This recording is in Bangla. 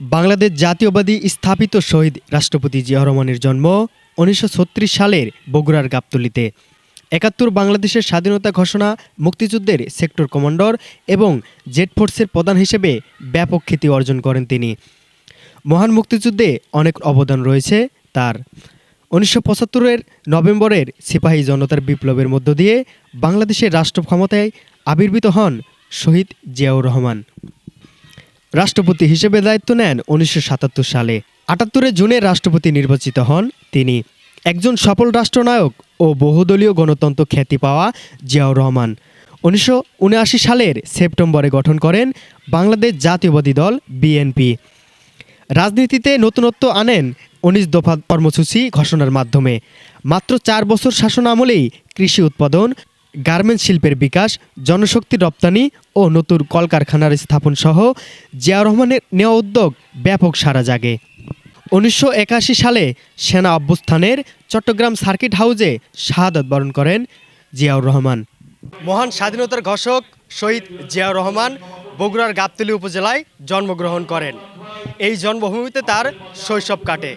বাংলাদেশ জাতীয়বাদী স্থাপিত শহীদ রাষ্ট্রপতি জিয়া রহমানের জন্ম উনিশশো ছত্রিশ সালের বগুড়ার গাবতলিতে। একাত্তর বাংলাদেশের স্বাধীনতা ঘোষণা, মুক্তিযুদ্ধের সেক্টর কমান্ডার এবং জেট ফোর্সের প্রধান হিসেবে ব্যাপক খ্যাতি অর্জন করেন তিনি। মহান মুক্তিযুদ্ধে অনেক অবদান রয়েছে তার। উনিশশো পঁচাত্তরের নভেম্বরের সিপাহী জনতার বিপ্লবের মধ্য দিয়ে বাংলাদেশের রাষ্ট্র ক্ষমতায় আবির্ভূত হন শহীদ জিয়াউর রহমান। রাষ্ট্রপতি হিসেবে দায়িত্ব নেন উনিশশো সাতাত্তর সালে। আটাত্তরে জুনে রাষ্ট্রপতি নির্বাচিত হন তিনি। একজন সফল রাষ্ট্রনায়ক ও বহুদলীয় গণতন্ত্র খ্যাতি পাওয়া জিয়াউর রহমান। উনিশশো উনআশি সালের সেপ্টেম্বরে গঠন করেন বাংলাদেশ জাতীয়বাদী দল বিএনপি। রাজনীতিতে নতুনত্ব আনেন উনিশ দফা কর্মসূচি ঘোষণার মাধ্যমে। মাত্র চার বছর শাসন আমলেই কৃষি উৎপাদন গার্মেন্টস শিল্পের বিকাশ, জনশক্তি রপ্তানি ও নতুন কলকারখানার স্থাপন সহ জিয়া রহমানের নেওয়া উদ্যোগ ব্যাপক সাড়া জাগে। উনিশশো একাশি সালে সেনা অভ্যুত্থানের চট্টগ্রাম সার্কিট হাউজে শাহাদত বরণ করেন জিয়াউর রহমান। মহান স্বাধীনতার ঘোষক শহীদ জিয়াউর রহমান বগুড়ার গাবতলী উপজেলায় জন্মগ্রহণ করেন। এই জন্মভূমিতে তার শৈশব কাটে।